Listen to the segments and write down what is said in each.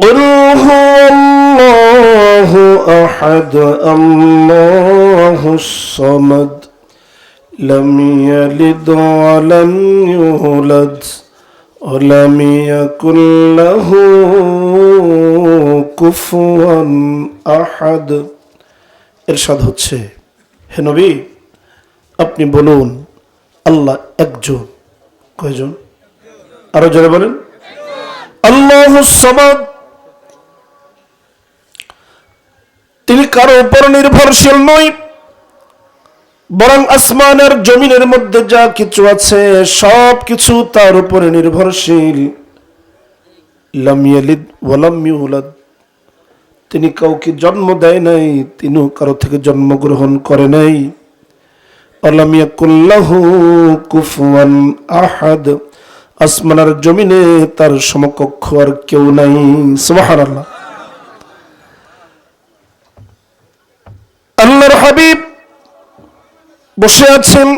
قل هو الله أحد الله الصمد لم يلد ولم يولد ولم يكن له كفوا أحد ইরশাদ হচ্ছে হে নবী আপনি বলুন আল্লাহ একজন কয়জন আরো জোরে বলেন আল্লাহ সমাদ তিনি কারও উপর নির্ভরশীল নয় বরং আসমানের জমিনের মধ্যে যা কিছু আছে, সব কিছু তার উপরে নির্ভরশীল। লাম ইয়ালিদ তিনি কাউকে জন্ম দেয় নাই, তিনিও কারও থেকে জন্মগ্রহণ করে নাই। কুফুয়ান আহাদ। আসমানের জমিনে তার সমকক্ষ আর কেউ নাই। সুবহানাল্লাহ। আল্লাহর হাবিব বসে আছেন।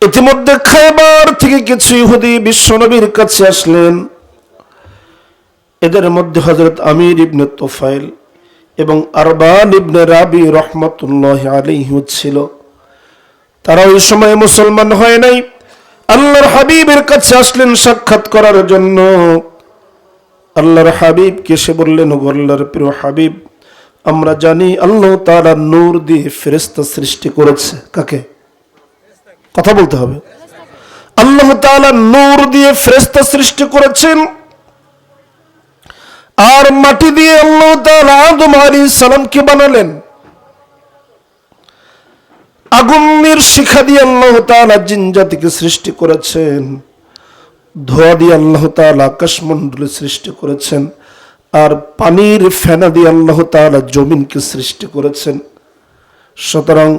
ইতিমধ্যে খাইবার থেকে কিছু ইহুদি বিশ্বনবীর কাছে আসলেন। এদের মধ্যে হজরত আমির ইবনে তোফাইল এবং আরবান ইবনে রাবি রহমতুল্লাহ আলাইহি ছিল। তারা ওই সময় মুসলমান হয় নাই। আল্লাহর হাবিবের কাছে আসলেন সাক্ষাৎ করার জন্য। আল্লাহর হাবিব সে বললেন আল্লাহর প্রিয় হাবিব আমরা জানি আল্লাহ তারা নূর দিয়ে ফেরেস্তা সৃষ্টি করেছে। কাকে? কথা বলতে হবে। আল্লাহ তালা নূর দিয়ে ফেরেস্তা সৃষ্টি করেছেন। আর মাটি দিয়ে আল্লাহ তালা আদম আলাইহিস সালামকে বানালেন। আগুনের শিখা দিয়ে আল্লাহ তাআলা জিন জাতিকে সৃষ্টি করেছেন। ধোয়া দিয়ে আল্লাহ তাআলা আকাশমণ্ডলে সৃষ্টি করেছেন। আর পানির ফেনা দিয়ে আল্লাহ তাআলা জমিনকে সৃষ্টি করেছেন। সুতরাং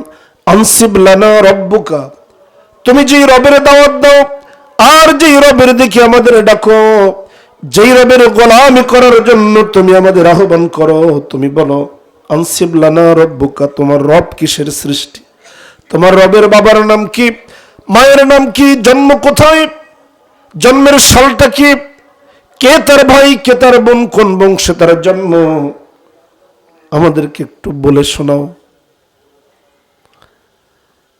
আনসিব লানা রব্বুকা, তুমি যেই রবের দাওয়াত দাও, আর যেই রবের দিকে আমাদের ডাকো, যেই রবের গোলামি করার জন্য তুমি আমাদের আহ্বান করো, তুমি বলো, আনসিব লানা রব্বুকা, তোমার রব কিসের সৃষ্টি? তোমার রবের বাবার নাম কি? মায়ের নাম কি? জন্ম কোথায়? জন্মের সালটা কি? কে তার ভাই, কে তার বোন, কোন বংশে তার জন্ম? আমাদেরকে একটু বলে শোনাও।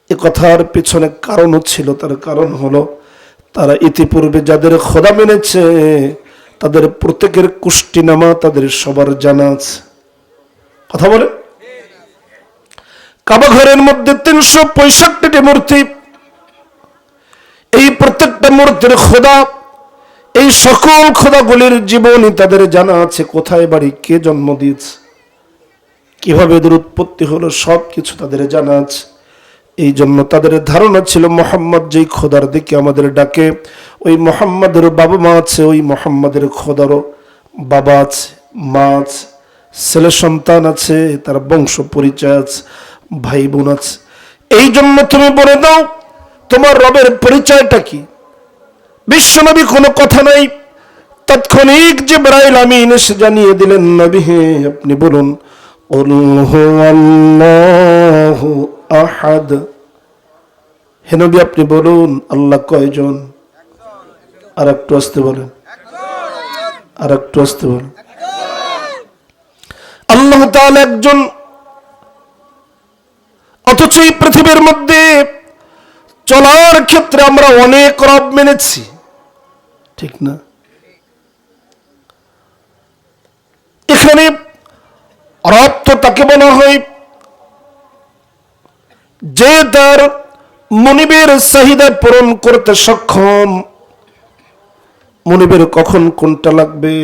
এ কথার পিছনে কারণও ছিল, তার কারণ হলো, তারা ইতিপূর্বে যাদের খোদা মেনেছে, তাদের প্রত্যেকের কুষ্টি নামা তাদের সবার জানা আছে। কথা বলে? কাবা ঘরের মধ্যে তিনশো পঁয়ষট্টিটি মূর্তি। এই প্রত্যেকটা মূর্তির খোদা এই সকল খোদাগুলির জীবনই তাদের জানা আছে। কোথায় বাড়ি, কে জন্ম দিয়েছে? কীভাবে এদের উৎপত্তি হলো সব কিছু তাদের জানা আছে। এই জন্য তাদের ধারণা ছিল, মোহাম্মদ যেই খোদার দিকে আমাদের ডাকে, ওই মোহাম্মদের বাবা মা আছে, ওই মোহাম্মদের খোদারও বাবা আছে, মা আছে, ছেলে সন্তান আছে, তার বংশ পরিচয় আছে, ভাই বোন আছে। এই জন্য তুমি বলে দাও, তোমার রবের পরিচয়টা কি? বিশ্বনবী কোনো কথা নাই। তৎক্ষণিক যে ব্রাইল আমি এসে জানিয়ে দিলেন, নবী, হে, আপনি বলুন আহাদ। হে নবী, আপনি বলুন, আল্লাহ কয়জন? আর একটু আসতে বলেন। আর একটু আসতে বলেন। আল্লাহ তাহলে একজন অথচ এই পৃথিবীর মধ্যে চলার ক্ষেত্রে আমরা অনেক রব মেনেছি। ঠিক না। এখানে রব তো তাকে বলা হয় যে তার মনিবের চাহিদা পূরণ করতে সক্ষম। মনিবের কখন কোনটা লাগবে?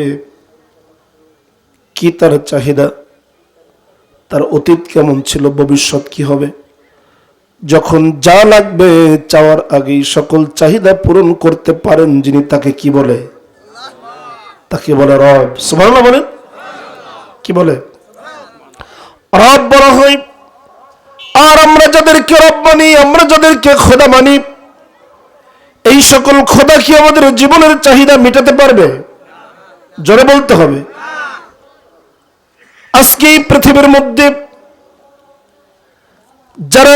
কি তার চাহিদা? তার অতীত কেমন ছিল? ভবিষ্যৎ কি হবে? যখন যা লাগবে চাওয়ার আগেই সকল চাহিদা পূরণ করতে পারেন যিনি তাকে কি বলে? তাকে বলে রব। সুবহানাল্লাহ বলেন। কি বলে? রব বলা হয়, আর আমরা যাদেরকে রব মানি, আমরা যাদেরকে খোদা মানি, এই সকল খোদা কি আমাদের জীবনের চাহিদা মেটাতে পারবে? জোরে বলতে হবে। আজকে এই পৃথিবীর মধ্যে যারা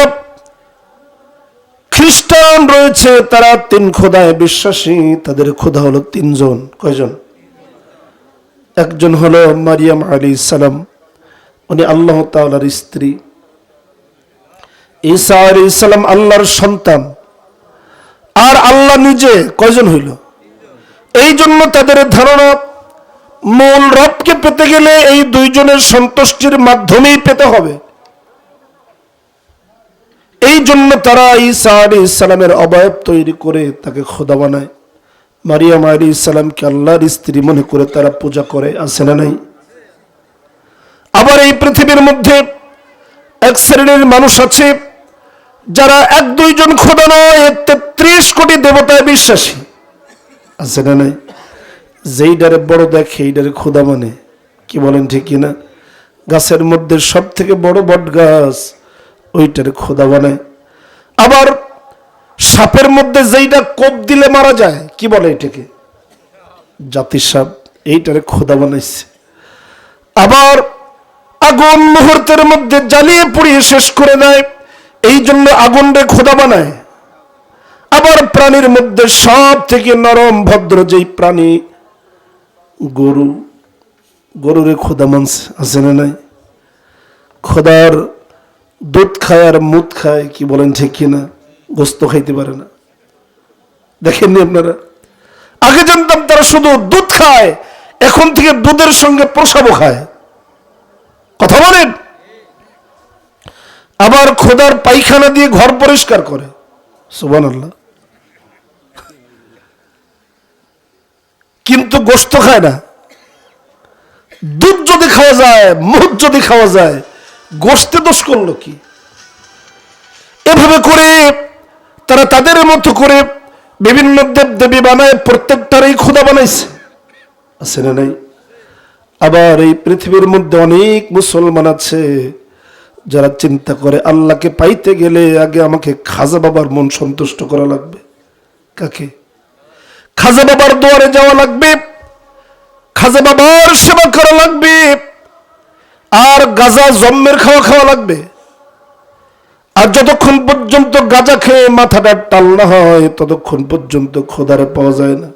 খ্রিস্টান রয়েছে, তারা তিন খোদায় বিশ্বাসী, তাদের খোদা হলো তিনজন। কয়জন? একজন হলো মারিয়াম আলী সালাম, উনি আল্লাহ তাআলার স্ত্রী। ঈসা আলী সালাম আল্লাহর সন্তান। আর আল্লাহ নিজে, কয়জন হইল? এই জন্য তাদের ধারণা, মূল রবকে পেতে গেলে এই দুইজনের সন্তুষ্টির মাধ্যমেই পেতে হবে। এই জন্য তারা ঈসা আলী ইসলামের অবয়ব তৈরি করে তাকে খোদা বানায়। মারিয়াম আলী ইসলামকে আল্লাহর স্ত্রী মনে করে তারা পূজা করে, আছে না নাই? আবার এই পৃথিবীর মধ্যে এক শ্রেণির মানুষ আছে, যারা এক দুইজন খোদা নয় তেত্রিশ কোটি দেবতায় বিশ্বাসী। আছে না নাই? যেইটারে বড় দেখে এইটারে খোদা মানে কি বলেন ঠিক কিনা? গাছের মধ্যে সব থেকে বড় বট গাছ ওইটারে খোদা বানায় আবার সাপের মধ্যে যেইটা কোপ দিলে মারা যায়, কি বলে এটাকে? জাতি সাপ, এইটারে খোদা বানাইছে। আবার আগুন মুহূর্তের মধ্যে জ্বালিয়ে পুড়িয়ে শেষ করে দেয় এই জন্য আগুন রে খোদা বানায়। আবার প্রাণীর মধ্যে সব থেকে নরম ভদ্র যেই প্রাণী, গরু, গরুরে খোদা মানছে, আছে না নাই? খোদার দুধ খায় আর মুদ খায়, কি বলেন ঠিক কিনা গোস্ত খাইতে পারে না। দেখেননি আপনারা? আগে জানতাম তারা শুধু দুধ খায়, এখন থেকে দুধের সঙ্গে প্রসাবও খায়। কথা বলেন? আবার খোদার পায়খানা দিয়ে ঘর পরিষ্কার করে। সুবান আল্লাহ কিন্তু গোস্ত খায় না। দুধ যদি খাওয়া যায় মুখ যদি খাওয়া যায় গোস্তে দোষ করল কি? এভাবে করে তারা তাদের মতো করে বিভিন্ন দেব দেবী বানায়, প্রত্যেকটারই খোদা বানাইছে। আছে না নাই? আবার এই পৃথিবীর মধ্যে অনেক মুসলমান আছে, যারা চিন্তা করে আল্লাহকে পাইতে গেলে আগে আমাকে খাজা বাবার মন সন্তুষ্ট করা লাগবে। কাকে? খাজা বাবার দুয়ারে যাওয়া লাগবে, খাজা বাবার সেবা করা লাগবে। আর গাজা জম্মের খাওয়া খাওয়া লাগবে। আর যতক্ষণ পর্যন্ত গাজা খেয়ে মাথাটা টাল না হয়, ততক্ষণ পর্যন্ত খোদারে পাওয়া যায় না।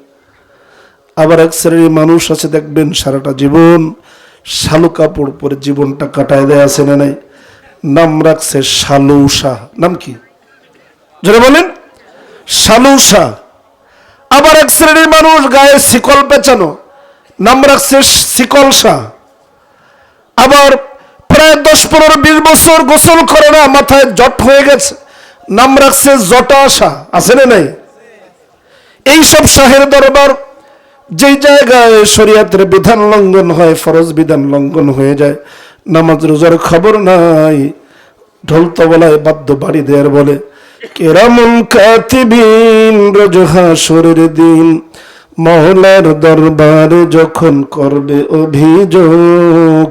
আবার এক শ্রেণির মানুষ আছে, দেখবেন সারাটা জীবন শালু কাপড় পরে জীবনটা কাটায় দেয় আছে না নাই? নাম রাখছে শালু শাহ। নাম কি? যারা বলেন। শালু শাহ। আবার এক শ্রেণির মানুষ গায়ে শিকল পেঁচানো। নাম রাখছে শিকল শাহ। আবার প্রায় দশ পনেরো বিশ বছর গোসল করে না, মাথায় জট হয়ে গেছে। নাম রাখছে জটা শাহ আছে না নাই? এইসব শাহের দরবার যেই জায়গায় শরীয়তের বিধান লঙ্ঘন হয়, ফরজ বিধান লঙ্ঘন হয়ে যায়, নামাজ রোজার খবর নাই ঢোল তবলায় বাদ্য বাড়ি দেয়ার বলে কেরামন কাতিবিন, রোজ হাসরের দিন, মহলার দরবারে যখন করবে অভিযোগ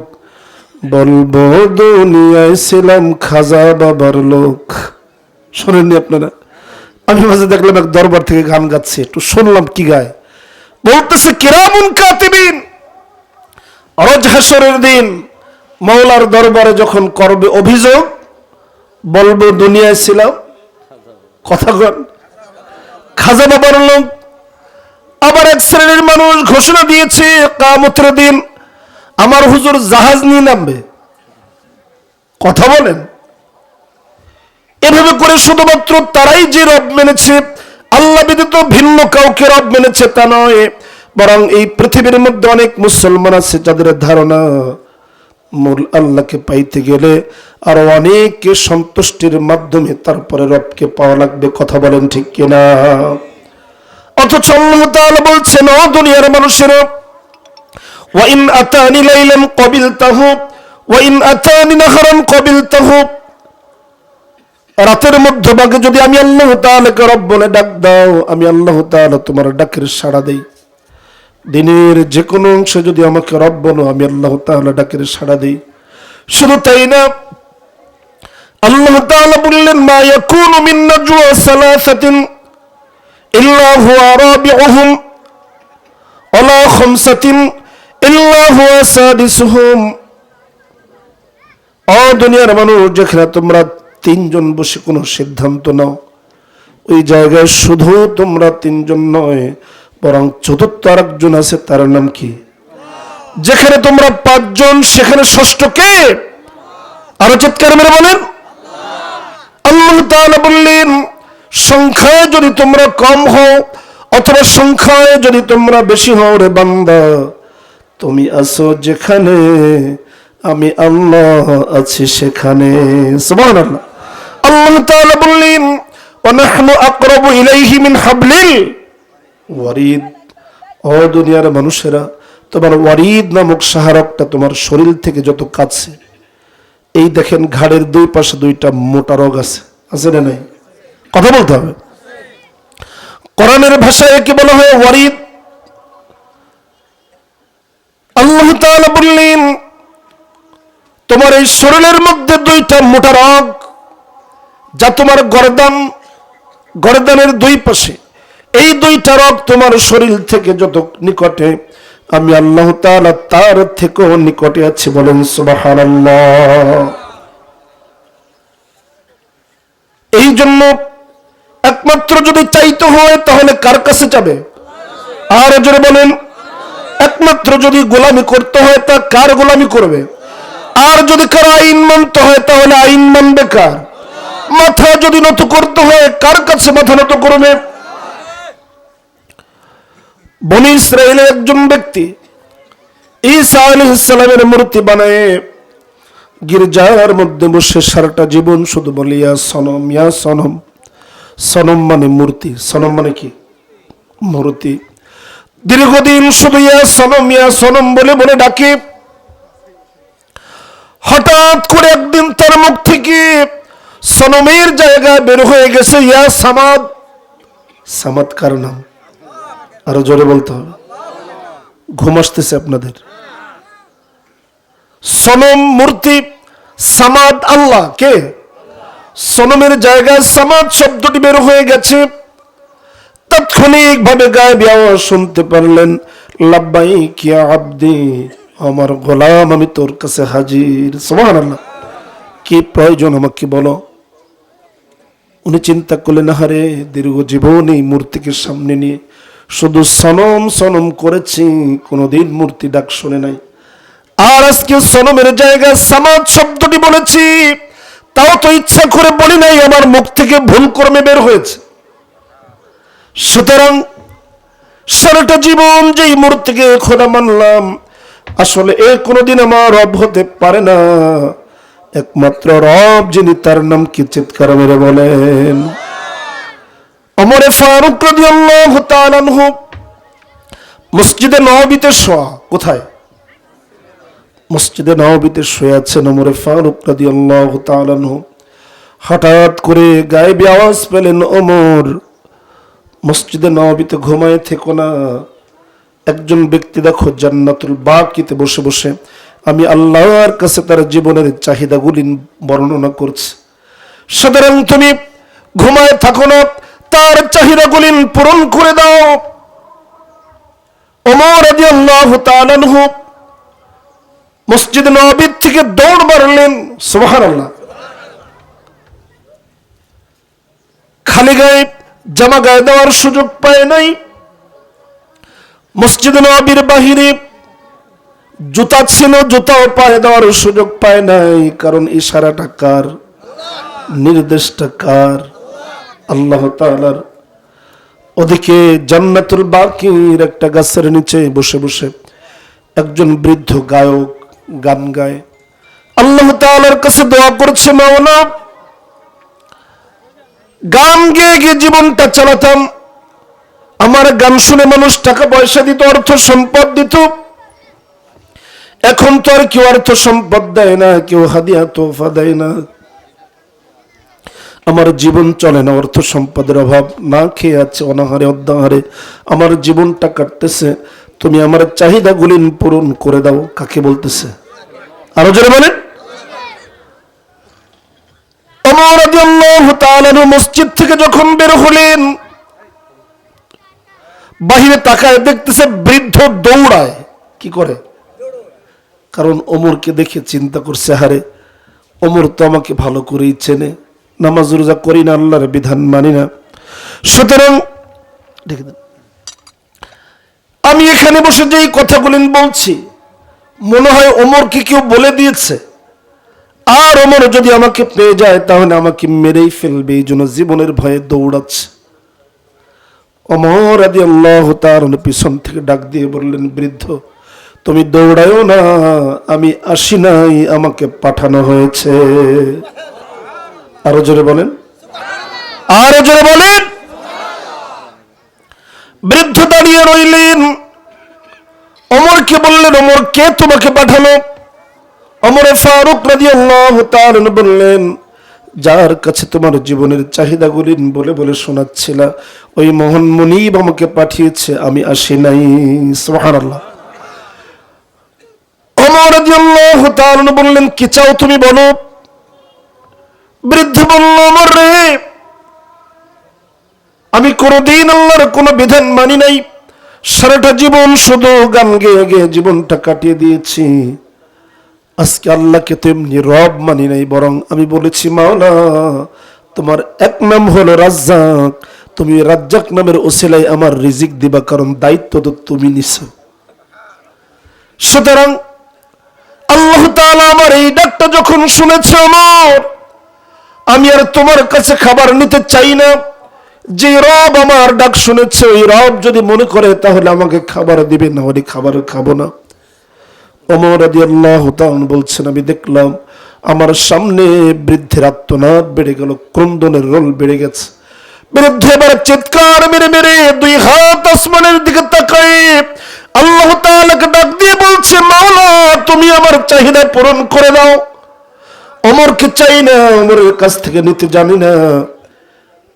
বলব দুনিয়ায় ছিলাম খাজা বাবার লোক। শোনেননি আপনারা? আমি মাঝে দেখলাম এক দরবার থেকে গান গাচ্ছে, একটু শুনলাম কি গায়। বলতেছে, কিরামুন কাতিবিন রোজ হাসরের দিন। মৌলার দরবারে যখন করবে অভিযোগ, বলব, দুনিয়ায় ছিলাম। কথা কন। খাজা বাবার লোক আবার এক শ্রেণির মানুষ ঘোষণা দিয়েছে কামতের দিন আমার হুজুর জাহাজ নিয়ে নামবে। কথা বলেন। এভাবে করে শুধুমাত্র তারাই যে রব মেনেছে, আল্লাহ ব্যতীত ভিন্ন কাউকে রব মেনেছে তা নয়, বরং এই পৃথিবীর মধ্যে অনেক মুসলমান আছে যাদের ধারণা মূল আল্লাহকে পাইতে গেলে আরও অনেককে সন্তুষ্টির মাধ্যমে তারপরে রবকে পাওয়া লাগবে, কথা বলেন ঠিক কিনা? অথচ তাআলা বলছেন দুনিয়ার মানুষেরা ওয়াইন আতানি লাইলান কবিলতাহু ওয়াইন আতানি নাহারান কবিলতাহু রাতের মধ্যভাগে যদি আমি আল্লাহ তাআলাকে রব বলে ডাক দাও, আমি আল্লাহ তাআলা তোমার ডাকের সাড়া দেই। দিনের যে কোনো অংশে যদি আমাকে রব বলো, আমি আল্লাহ তাআলা ডাকের সাড়া দেই। শুধু তাই না, আল্লাহ তাআলা বললেন, মা ইয়াকুনু মিন নাজওয়া সালাসাতিন ইল্লা হুয়া রাবিউহুম ওয়ালা খামসাতিন দুনিয়ার মানুষ যেখানে তোমরা তিনজন বসে কোনো সিদ্ধান্ত নাও, ওই জায়গায় শুধু তোমরা তিনজন নয়, বরং চতুর্থ আরেকজন আছে, তার নাম কি? যেখানে তোমরা পাঁচজন, সেখানে ষষ্ঠ কে? আরও চিৎকার মেরে বলেন। আল্লাহ বললেন, সংখ্যায় যদি তোমরা কম হও, অথবা সংখ্যায় যদি তোমরা বেশি হও রে বান্দা তুমি আছো যেখানে আমি আল্লাহ আছি সেখানে। সুবহানাল্লাহ। আল্লাহ তাআলা বললেন ওয়ানাহনু আকরাবু ইলাইহি মিন হাবলিল ওয়ারিদ ও দুনিয়ার মানুষেরা তোমার ওয়ারিদ নামক সাহারকটা তোমার শরীর থেকে যত কাছে এই দেখেন ঘাড়ের দুই পাশে দুইটা মোটা রোগ আছে। আছে না নাই? কথা বলতে হবে। কোরআনের ভাষায় কি বলা হয়? ওয়ারিদ আল্লাহ বললেন, তোমার এই শরীরের মধ্যে দুইটা মোটা রোগ, যা তোমার গরদান, গরদানের দুই পাশে, এই দুইটা রোগ তোমার শরীর থেকে যত নিকটে, আমি আল্লাহ তাআলা তার থেকেও নিকটে আছি বলেন সুবহানাল্লাহ। এই জন্য একমাত্র যদি চাইতে হয়, তাহলে কার কাছে যাবে? আর জোরে বলেন একমাত্র যদি গোলামি করতে হয়, তা কার গোলামি করবে? আর যদি কারও আইন মানতে হয়, তাহলে আইন মানবে কার? মাথা যদি নত করতে হয়, কার কাছে মাথা নত করবে? বনি ইসরায়েলের একজন ব্যক্তি ঈসা আলাইহিসসালামের মূর্তি বানায়। গির্জার মধ্যে বসে সারাটা জীবন শুধু বলে, ইয়া সনম ইয়া সনম। সনম মানে মূর্তি। সনম মানে কি? মূর্তি। দীর্ঘদিন শুধু ইয়া সনম ইয়া সনম বলে বলে ডাকে। হঠাৎ করে একদিন তার মুখ থেকে সনমের জায়গায় বের হয়ে গেছে। ইয়া সামাদ। সামাদ কার নাম? আরও জোরে বলতে হবে। ঘুম আসতেছে আপনাদের। সনম মূর্তি সামাদ আল্লাহ। কে? সনমের জায়গায় সামাদ শব্দটি বের হয়ে গেছে। তাৎক্ষণিক ভাবে গায়েব আওয়াজ শুনতে পারলেন লাব্বাই কিয়া আব্দি, আমার গোলাম আমি তোর কাছে হাজির। সুবহানাল্লাহ। কি প্রয়োজন আমাকে বলো? উনি চিন্তা করলেন হারে দীর্ঘ জীবন এই মূর্তিকে সামনে নিয়ে শুধু সনম সনম করেছি, কোনোদিন মূর্তি ডাক শুনে নাই। আর আজকে সনমের জায়গায় সামাদ শব্দটি বলেছি, তাও তো ইচ্ছা করে বলি নাই, আমার মুখ থেকে ভুল কর্মে বের হয়েছে। সুতরাং সারাটা জীবন যেই মূর্তিকে খোদা মানলাম, আসলে এ কোনোদিন আমার রব হতে পারে না। একমাত্র রব যিনি তার নাম কি চিৎকার মেরে বলেন। অমরে ফারুক মসজিদে নববীতে শোয়া, কোথায়? মসজিদে নববীতে শুয়ে আছেন ওমরে ফারুক তাআলা আনহু। হঠাৎ করে গায়েবী আওয়াজ পেলেন ওমর মসজিদে নববীতে ঘুমায় থেকো না। একজন ব্যক্তি দেখো জান্নাতুল বাকিতে বসে বসে। আমি আল্লাহর কাছে তার জীবনের চাহিদাগুলি বর্ণনা করছি। সুতরাং তুমি ঘুমায় থাকো না, তার চাহিদাগুলি পূরণ করে দাও। ওমর তাআলা আনহু মসজিদ নবীর থেকে দৌড় বাড়লেন মারলেন আল্লাহ খালি গায়ে জামা গায়ে দেওয়ার সুযোগ পায় নাই। মসজিদ নবীর বাহিরে জুতা ছিল, জুতাও পায়ে দেওয়ার সুযোগ পায় নাই। কারণ ইশারাটা কার? নির্দেশটা কার? আল্লাহ তাআলার ওদিকে জান্নাতুল বাকির একটা গাছের নিচে বসে বসে একজন বৃদ্ধ গায়ক গান গায়। আল্লাহ তাআলার কাছে দোয়া করছে মাওলা গান গেয়ে গিয়ে জীবনটা চালাতাম। আমার গান শুনে মানুষ টাকা পয়সা দিত, অর্থ সম্পদ দিত। এখন তো আর কেউ অর্থ সম্পদ দেয় না, কেউ হাদিয়া তোফা দেয় না। আমার জীবন চলে না, অর্থ সম্পদের অভাব না খেয়ে আছে অনাহারে অদ্যাহারে আমার জীবনটা কাটতেছে, তুমি আমার চাহিদাগুলি পূরণ করে দাও, কাকে বলতেছে? আরও জোরে বলেন ওমর রাদিয়াল্লাহু তাআলা আনহু মসজিদ থেকে যখন বের হলেন, বাহিরে তাকায় দেখতেছে বৃদ্ধ দৌড়ায়। কি করে? কারণ ওমরকে দেখে চিন্তা করছে, হারে, ওমর তো আমাকে ভালো করেই চেনে, নামাজ রোজা করি না, আল্লাহর বিধান মানি না। সুতরাং আমি এখানে বসে যে কথাগুলি বলছি, মনে হয় ওমরকে কেউ বলে দিয়েছে। আর ওমর যদি আমাকে পেয়ে যায়, তাহলে আমাকে মেরেই ফেলবে। এই জন্য জীবনের ভয়ে দৌড়াচ্ছে। অমর আদি আল্লাহ তার পিছন থেকে ডাক দিয়ে বললেন, বৃদ্ধ, তুমি দৌড়ায়ও না, আমি আসি নাই, আমাকে পাঠানো হয়েছে। আরও জোরে বলেন। আরও জোরে বলেন। বৃদ্ধ দাঁড়িয়ে রইলেন। অমরকে বললেন অমর কে তোমাকে পাঠালো? অমরে ফারুক রাজি আল্লাহ বললেন, যার কাছে তোমার জীবনের চাহিদাগুলি বলে বলে শোনাচ্ছিল, ওই মোহন মনিব আমাকে পাঠিয়েছে, আমি আসি নাই। বললেন, কি চাও তুমি বলো? বৃদ্ধ বলল অমর রে, আমি কোনোদিন আল্লাহর কোনো বিধান মানি নাই। সারাটা জীবন শুধু গান গেয়ে গেয়ে জীবনটা কাটিয়ে দিয়েছি। আজকে আল্লাহকে তো এমনি রব মানি নাই, বরং আমি বলেছি, মাওলা, তোমার এক নাম হলো রাজ্জাক। তুমি রাজ্জাক নামের ওসিলাই আমার রিজিক দিবা, কারণ দায়িত্ব তো তুমি নিছো। সুতরাং আল্লাহ আমার এই ডাকটা যখন শুনেছে আমার, আমি আর তোমার কাছে খাবার নিতে চাই না। যে রব আমার ডাক শুনেছে, ওই রব যদি মনে করে, তাহলে আমাকে খাবার দিবে, না হলে খাবার খাব না। অমর আদি আল্লাহ বলছেন, আমি দেখলাম আমার সামনে বৃদ্ধের আত্মনাদ বেড়ে গেল, ক্রন্দনের রোল বেড়ে গেছে। বৃদ্ধ এবার চিৎকার মেরে মেরে দুই হাত আসমানের দিকে তাকায়। আল্লাহ তাআলাকে ডাক দিয়ে বলছে, মাওলা, তুমি আমার চাহিদা পূরণ করে দাও। অমরকে চাই না অমরের কাছ থেকে নিতে জানি না।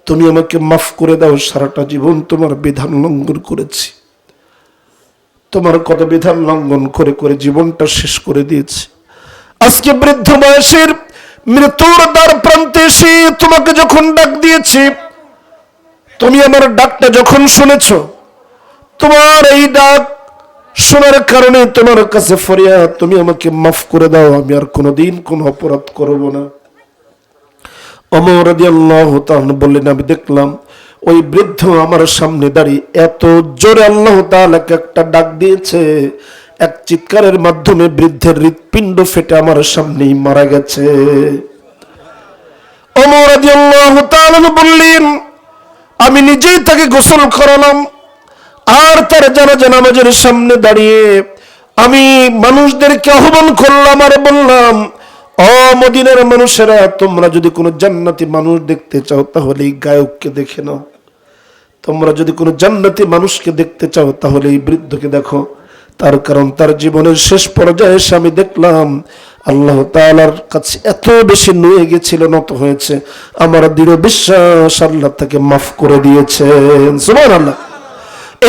তুমি আমাকে মাফ করে দাও, সারাটা জীবন তোমার বিধান লঙ্ঘন করেছি। তোমার কত বিধান লঙ্ঘন করে করে জীবনটা শেষ করে দিয়েছি। আজকে বৃদ্ধ বয়সের মৃত্যুর দ্বার প্রান্তে এসে তোমাকে যখন ডাক দিয়েছি, তুমি আমার ডাকটা যখন শুনেছ, তোমার এই ডাক শোনার কারণে তোমার কাছে ফরিয়া তুমি আমাকে মাফ করে দাও, আমি আর কোনোদিন কোনো অপরাধ করব না। অমর বললেন, আমি দেখলাম ওই বৃদ্ধ আমার সামনে দাঁড়িয়ে এত জোরে আল্লাহ তাআলাকে একটা ডাক দিয়েছে। এক চিৎকারের মাধ্যমে বৃদ্ধের হৃৎপিণ্ড ফেটে আমার সামনেই মারা গেছে। বললেন, আমি নিজেই তাকে গোসল করালাম, আর তার জানাজা নামাজের সামনে দাঁড়িয়ে আমি মানুষদেরকে আহ্বান করলাম আর বললাম অমদিনের মানুষেরা, তোমরা যদি কোনো জান্নাতি মানুষ দেখতে চাও, তাহলে এই গায়ককে দেখে নাও। তোমরা যদি কোনো জান্নাতি মানুষকে দেখতে চাও, তাহলে এই বৃদ্ধকে দেখো। তার কারণ তার জীবনের শেষ পর্যায়ে এসে আমি দেখলাম, আল্লাহ তালার কাছে এত বেশি নুয়ে গেছিল নত হয়েছে। আমার দৃঢ় বিশ্বাস আল্লাহ তাকে মাফ করে দিয়েছেন। সুমান আল্লাহ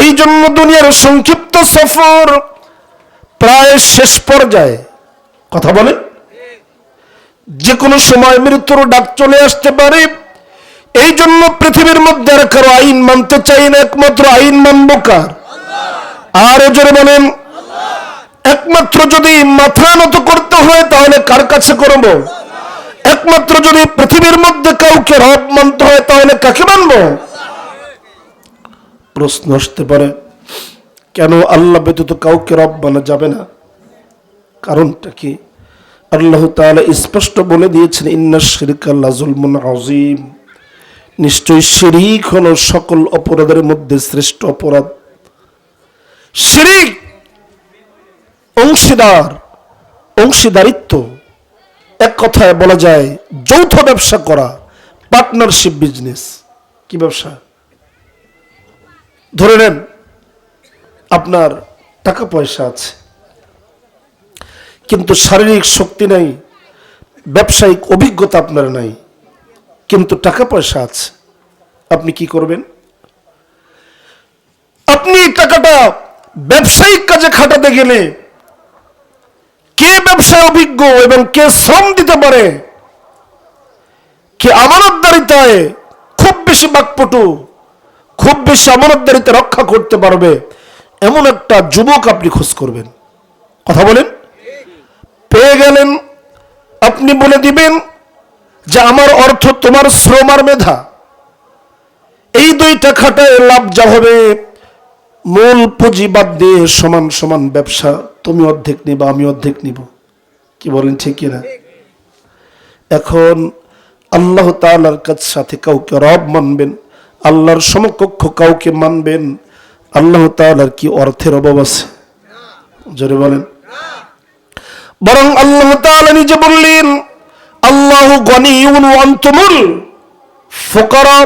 এই জন্য দুনিয়ার সংক্ষিপ্ত সফর প্রায় শেষ পর্যায়ে। কথা বলে? যে কোনো সময় মৃত্যুর ডাক চলে আসতে পারে। এই জন্য পৃথিবীর মধ্যে আর কারও আইন মানতে চাই না, একমাত্র আইন মানব কার? আরও জোরে বলেন। একমাত্র যদি মাথা নত করতে হয়, তাহলে কার কাছে করব? একমাত্র যদি পৃথিবীর মধ্যে কাউকে রব মানতে হয়, তাহলে কাকে মানব? প্রশ্ন আসতে পারে, কেন আল্লাহ ব্যতীত কাউকে রব মানা যাবে না? কারণটা কি? আল্লাহ তাআলা স্পষ্ট বলে দিয়েছেন, ইন্না শিরকা লাজুলমুন আজিম নিশ্চয়ই শিরিক হলো সকল অপরাধের মধ্যে শ্রেষ্ঠ অপরাধ। শিরিক অংশীদার, অংশীদারিত্ব। এক কথায় বলা যায়, যৌথ ব্যবসা করা পার্টনারশিপ বিজনেস কি ব্যবসা? ধরে নেন, আপনার টাকা পয়সা আছে। কিন্তু শারীরিক শক্তি নাই, ব্যবসায়িক অভিজ্ঞতা আপনার নাই। কিন্তু টাকা পয়সা আছে। আপনি কি করবেন? আপনি টাকাটা ব্যবসায়িক কাজে খাটাতে গেলে কে ব্যবসায় অভিজ্ঞ এবং কে শ্রম দিতে পারে? কে আমানতদারিতায় খুব বেশি বাকপটু, খুব বেশি আমানতদারিতে রক্ষা করতে পারবে? এমন একটা যুবক আপনি খোঁজ করবেন। কথা বলেন? পেয়ে গেলেন, আপনি বলে দিবেন যে আমার অর্থ তোমার শ্রম আর মেধা। এই দুইটা খাটায় লাভ যা হবে, মূল পুঁজি বাদ দিয়ে সমান সমান ব্যবসা। তুমি অর্ধেক নিবা, আমি অর্ধেক নিব। কি বলেন, ঠিক কিনা? এখন আল্লাহ তালার কাছ সাথে কাউকে রব মানবেন, আল্লাহর সমকক্ষ কাউকে মানবেন, আল্লাহ তাআলার কি অর্থের অভাব আছে? জোরে বলেন। বরং আল্লাহ তাআলা নিজে বললেন আল্লাহ গনিউন ওয়া আনতুমুল ফুকারা।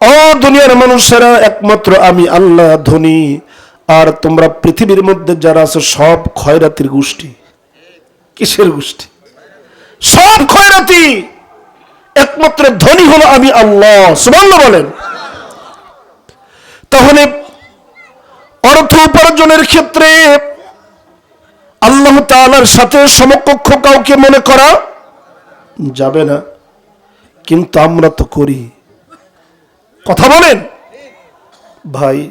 ও দুনিয়ার মানুষেরা একমাত্র আমি আল্লাহ ধনী। আর তোমরা পৃথিবীর মধ্যে যারা আছো সব খয়রাতির গোষ্ঠী। কিসের গোষ্ঠী? সব খয়রাতি। একমাত্র ধনী হলো আমি আল্লাহ। সুবহানাল্লাহ বলেন। তাহলে অর্থ উপার্জনের ক্ষেত্রে আল্লাহ তাআলার সাথে সমকক্ষ কাউকে মনে করা যাবে না। কিন্তু আমরা তো করি। কথা বলেন। ভাই,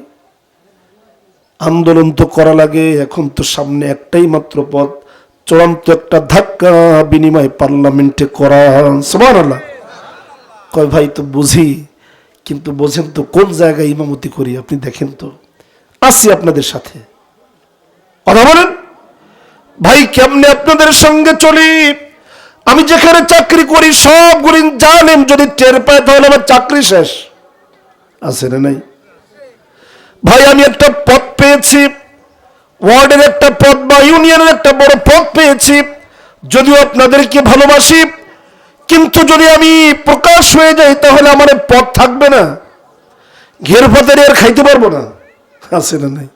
আন্দোলন তো করা লাগে, এখন তো সামনে একটাই মাত্র পথ। চূড়ান্ত একটা ধাক্কা বিনিময় পার্লামেন্টে করা। কয় ভাই, তো বুঝি, কিন্তু বোঝেন তো কোন জায়গায় ইমামতি করি, আপনি দেখেন তো। আসি আপনাদের সাথে। কথা বলেন। ভাই, কেমনে আপনাদের সঙ্গে চলি? আমি যেখানে চাকরি করি, সবগুলি জানেন যদি টের পায়, তাহলে আমার চাকরি শেষ। আছে না নাই? ভাই, আমি একটা পদ পেয়েছি। ওয়ার্ডের একটা পদ বা ইউনিয়নের একটা বড় পদ পেয়েছি। যদিও আপনাদেরকে ভালোবাসি, কিন্তু যদি আমি প্রকাশ হয়ে যাই, তাহলে আমার পদ থাকবে না। ঘের আর খাইতে পারব না। আছে না নাই?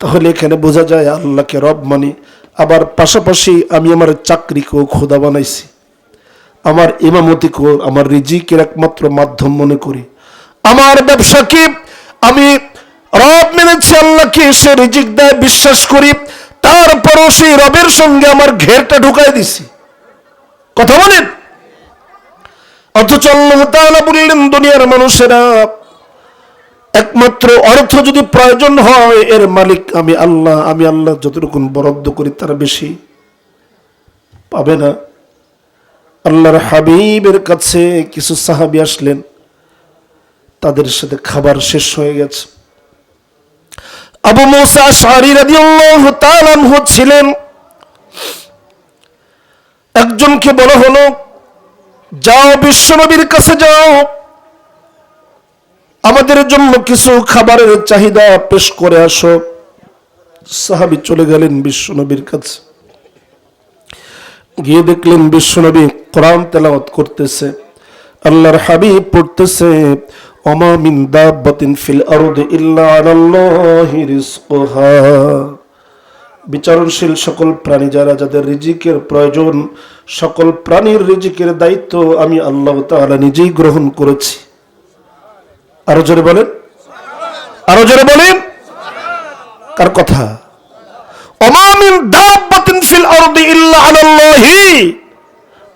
তাহলে এখানে বোঝা যায় আল্লাহকে রব মানি। আবার পাশাপাশি আমি আমার চাকরিকেও খোদা বানাইছি। আমার ইমামতিকেও আমার রিজিকের একমাত্র মাধ্যম মনে করি। আমার ব্যবসাকে আমি রব মেনেছি, আল্লাহকে সে রিজিক দেয়, বিশ্বাস করি। তারপরও সেই রবের সঙ্গে আমার ঘেরটা ঢুকাই দিছি। কথা বলেন? অথচ আল্লাহ বললেন, দুনিয়ার মানুষেরা একমাত্র অর্থ যদি প্রয়োজন হয়, এর মালিক আমি আল্লাহ আমি আল্লাহ যতটুকুন বরাদ্দ করি তার বেশি পাবে না। আল্লাহর হাবিবের কাছে কিছু সাহাবি আসলেন, তাদের সাথে খাবার শেষ হয়ে গেছে। আবু মুসা রাদিয়াল্লাহু ছিলেন। একজনকে বলা হলো, যাও বিশ্বনবীর কাছে যাও। আমাদের জন্য কিছু খাবারের চাহিদা পেশ করে আসো। সাহাবি চলে গেলেন বিশ্বনবীর কাছে। গিয়ে দেখলেন বিশ্বনবী কোরআন তেলাওয়াত করতেছে। আল্লাহর হাবিব পড়তেছে, ওমা মিন ফিল আরদি ইল্লা আলাল্লাহি রিজকুহা। বিচারণশীল সকল প্রাণী যারা, যাদের রিজিকের প্রয়োজন, সকল প্রাণীর রিজিকের দায়িত্ব আমি আল্লাহ তাআলা নিজেই গ্রহণ করেছি। আরও জোরে বলেন। আরও জোরে বলেন। কার কথা? অমামিন দাব্বাতিন ফিল আরদি ইল্লা আলাল্লাহি।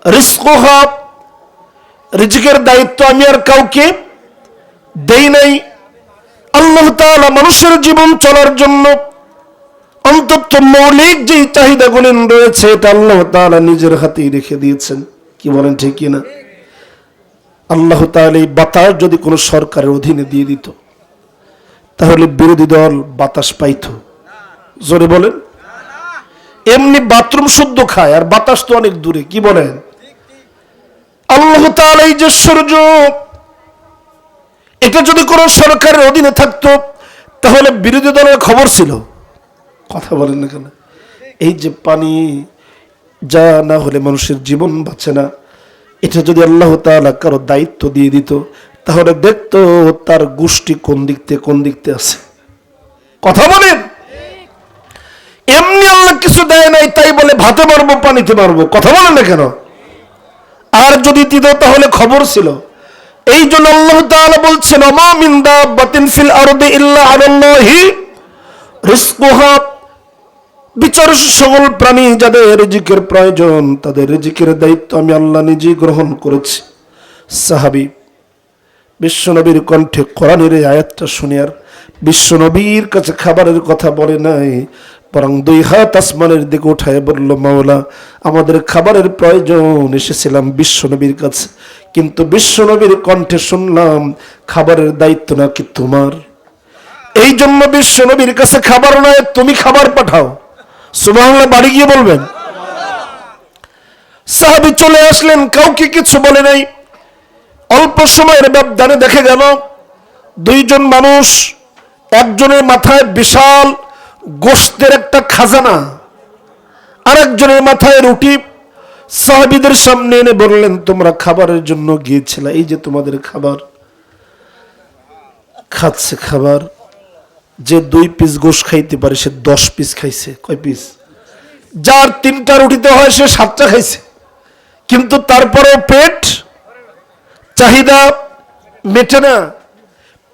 রিজকুহা দায়িত্ব আমি আর কাউকে দেই নাই। আল্লাহ তাআলা মানুষের জীবন চলার জন্য অন্তত মৌলিক যে চাহিদাগুলি রয়েছে, এটা আল্লাহ তাআলা নিজের হাতেই রেখে দিয়েছেন। কি বলেন, ঠিক কিনা? আল্লাহ তাহলে এই বাতাস যদি কোনো সরকারের অধীনে দিয়ে দিত, তাহলে বিরোধী দল বাতাস পাইত। জোরে বলেন। এমনি বাথরুম শুদ্ধ খায়, আর বাতাস তো অনেক দূরে, কি বলেন? আল্লাহ তাআলা এই যে সূর্য, এটা যদি কোনো সরকারের অধীনে থাকতো, তাহলে বিরোধী দলের খবর ছিল। কথা বলেন না কেন? এই যে পানি, যা না হলে মানুষের জীবন বাঁচে না। এটা যদি আল্লাহ তাআলা কারও দায়িত্ব দিয়ে দিত, তাহলে দেখতো তার গোষ্ঠী কোন দিক থেকে কোন দিক থেকে আছে। কথা বলেন? এমনি আল্লাহ কিছু দেয় নাই, তাই বলে ভাতে মারবো, পানিতে মারবো, কথা বলেন না কেন? আর যদি দিত, তাহলে খবর ছিল। এই জন্য আল্লাহ তাআলা বলছেন অমা মিন দাব্বাতিন ফিল আরদি ইল্লা আলাল্লাহি বিচার সকল প্রাণী যাদের রিজিকের প্রয়োজন, তাদের রিজিকের দায়িত্ব আমি আল্লাহ নিজেই গ্রহণ করেছি। সাহাবি, বিশ্বনবীর কণ্ঠে কোরআনের আয়াতটা শুনে আর বিশ্বনবীর কাছে খাবারের কথা বলে নাই, বরং দুই হাত আসমানের দিকে উঠায় বলল, মাওলা, আমাদের খাবারের প্রয়োজন, এসেছিলাম বিশ্বনবীর কাছে। কিন্তু বিশ্বনবীর কণ্ঠে শুনলাম, খাবারের দায়িত্ব নাকি তোমার? এই জন্য বিশ্বনবীর কাছে খাবার নয় তুমি খাবার পাঠাও। সুবহানাল্লাহ, বাড়ি গিয়ে বলবেন। সাহাবি চলে আসলেন, কাউকে কিছু বলে নাই। অল্প সময়ের ব্যবধানে দেখে গেল, দুইজন মানুষ একজনের মাথায় বিশাল গোস্তের একটা খাজানা, আরেকজনের মাথায় রুটি। সাহাবিদের সামনে এনে বললেন, তোমরা খাবারের জন্য গিয়েছিলে, এই যে তোমাদের খাবার। খাচ্ছে খাবার। যে দুই পিস গোশ খাইতে পারে, সে দশ পিস খাইছে। কয় পিস? যার তিনটা রুটিতে হয়, সে সাতটা খাইছে। কিন্তু তারপরেও পেট চাহিদা মেটে না।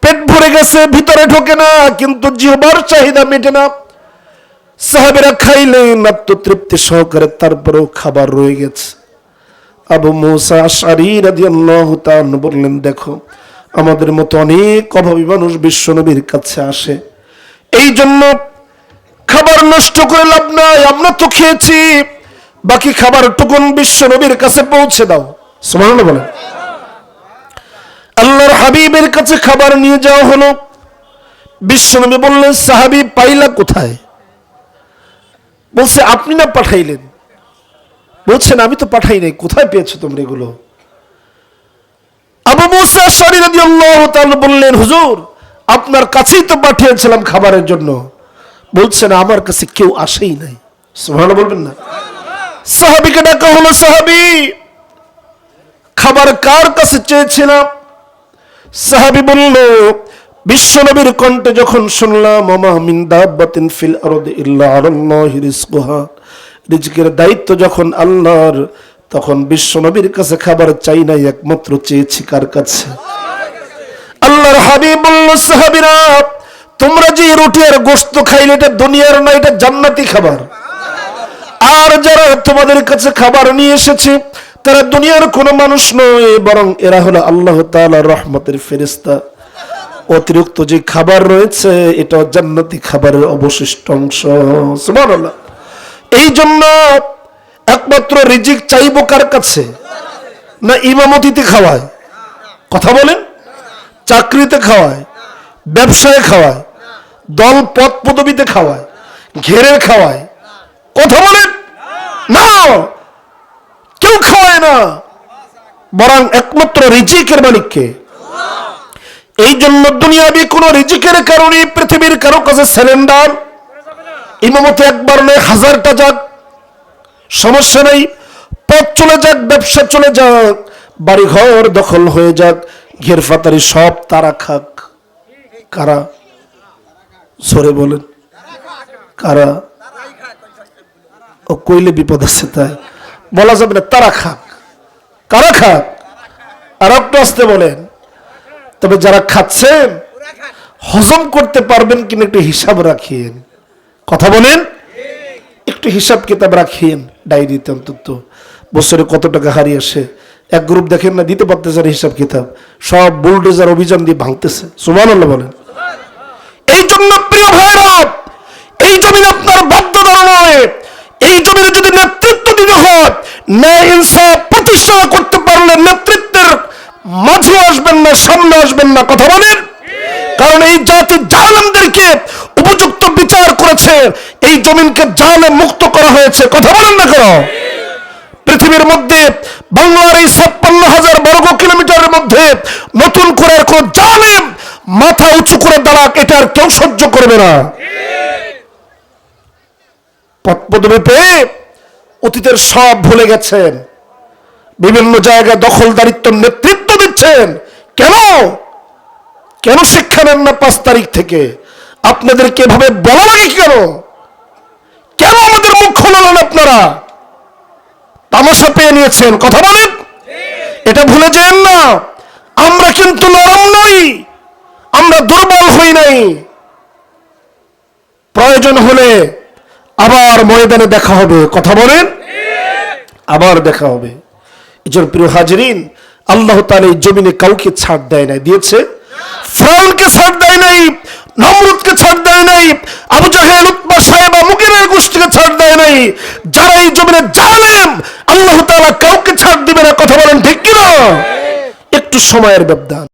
পেট ভরে গেছে, ভিতরে ঢোকে না, কিন্তু জিহবার চাহিদা মেটে না। সাহেবেরা খাইলেন আত্মতৃপ্তি সহকারে তারপরেও খাবার রয়ে গেছে। আবু মৌসা শারী রাদিয়াল্লাহু তাআলা বললেন, দেখো আমাদের মতো অনেক অভাবী মানুষ বিশ্বনবীর কাছে আসে। এই জন্য খাবার নষ্ট করে লাভ নাই, আমরা তো খেয়েছি। বাকি খাবার টুকুন বিশ্বনবীর কাছে পৌঁছে দাও। সুবহানাল্লাহ বলেন। আল্লাহর হাবিবের কাছে খাবার নিয়ে যাওয়া হলো। বিশ্বনবী বললেন, সাহাবি পাইলা কোথায়? বলছে, আপনি না পাঠাইলেন? বলছেন, আমি তো পাঠাই নাই, কোথায় পেয়েছ তোমরা এগুলো? আবু মুসা শরীর বললেন, হুজুর, আপনার কাছেই তো পাঠিয়েছিলাম খাবারের জন্য। বলছেন, আমার কাছে কেউ আসেই নাই। সুবহানাল্লাহ বলবেন না। সাহাবিকে ডাকা হলো, সাহাবি, খাবার কার কাছে চেয়েছিলাম? সাহাবি বলল বিশ্বনবীর কণ্ঠে যখন শুনলাম আমা মিন দাব্বাতিন ফিল আরদি ইল্লা আলাল্লাহি রিজকুহা। রিজকের দায়িত্ব যখন আল্লাহর তখন বিশ্বনবীর কাছে খাবার চাই নাই একমাত্র চেয়েছি কার কাছে? আল্লাহর হাবিব বলল সাহাবীরা, তোমরা যে রুটি আর গোশত খাইলে এটা দুনিয়ার না, এটা জান্নাতি খাবার। আর যারা তোমাদের কাছে খাবার নিয়ে এসেছে, তারা দুনিয়ার কোনো মানুষ নয়, বরং এরা হলো আল্লাহ তাআলার রহমতের ফেরেশতা। অতিরিক্ত যে খাবার রয়েছে এটা জান্নাতি খাবারের অবশিষ্ট অংশ। সুবহানাল্লাহ। এই জন্য একমাত্র রিজিক চাইব কার কাছে? না ইমামতিতে খাওয়ায়? কথা বলেন? চাকরিতে খাওয়ায়? ব্যবসায় খাওয়ায়? দল পদ পদবিতে খাওয়ায়? ঘেরে খাওয়ায়? কথা বলেন? না! কেউ খাওয়ায় না। বরং একমাত্র রিজিকের মালিককে। এই জন্য দুনিয়াবি কোন রিজিকের কারণে পৃথিবীর কারও কাছে সিলিন্ডার, ইমামতে একবার নয়, হাজারটা যাক সমস্যা নেই। পথ চলে যাক, ব্যবসা চলে যাক বাড়ি ঘর দখল হয়ে যাক, ঘের ফাতারি সব তারা খাক। কারা? সরে বলেন। কারা? ও কইলে বিপদ আছে তাই। বলা যাবে না, তারা খাক। কারা খাক? আর একটু আসতে বলেন। তবে যারা খাচ্ছেন, হজম করতে পারবেন কিনা একটু হিসাব রাখিয়েন কথা বলেন। একটু হিসাব কিতাব রাখিয়েন ডায়েরিতে অন্তত। বছরে কত টাকা হারিয়ে আসে? এক গ্রুপ দেখেন না, দিতে পারতেছে না হিসাব কিতাব। সব বুলডোজার অভিযান দিয়ে ভাঙতেছে। সুমান আল্লাহ বলেন। এই জন্য প্রিয় ভাইরা এই জমিন আপনার বাধ্যতার নয়। এই জমিনে যদি নেতৃত্ব দিতে হয়, ন্যায় ইনসাফ প্রতিষ্ঠা করতে পারলে নেতৃত্বের মাঝে আসবেন না, সামনে আসবেন না। কথা বলেন? কারণ এই জাতি জালেমদেরকে উপযুক্ত বিচার করেছে, এই জমিনকে জালে মুক্ত করা হয়েছে। কথা বলেন না কেন? পৃথিবীর মধ্যে বাংলার এই ছাপ্পান্ন হাজার বর্গ কিলোমিটারের মধ্যে নতুন করে কোন জালেম মাথা উঁচু করে দাঁড়াক, এটা আর কেউ সহ্য করবে না। পেয়ে অতীতের সব ভুলে গেছেন। বিভিন্ন জায়গায় দখলদারিত্ব নেতৃত্ব দিচ্ছেন। কেন? কেন শিক্ষা নেন না পাঁচ তারিখ থেকে? আপনাদেরকে এভাবে বলা লাগে কেন? কেন আমাদের মুখ খোলালেন আপনারা? তামাশা পেয়ে নিয়েছেন, কথা বলেন? এটা ভুলে যেন না। আমরা কিন্তু নরম নই, আমরা দুর্বল হই নাই। প্রয়োজন হলে আবার ময়দানে দেখা হবে, কথা বলেন? আবার দেখা হবে। এই জন্য প্রিয় হাজরিন, আল্লাহ তাআলা এই জমিনে কাউকে ছাড় দেয় নাই, দিয়েছে? ফ্রাউনকে ছাড় দেয় নাই নমরুদকে ছাড় দেয় নাই, আবু জাহেল, উতবা সাহেব, মুগিরের গোষ্ঠীকে ছাড় দেয় নাই। যারা এই জমিনে জালেম, আল্লাহ তাআলা কাউকে ছাড় দিবে না, কথা বলেন ঠিক কিনা? একটু সময়ের ব্যবধান।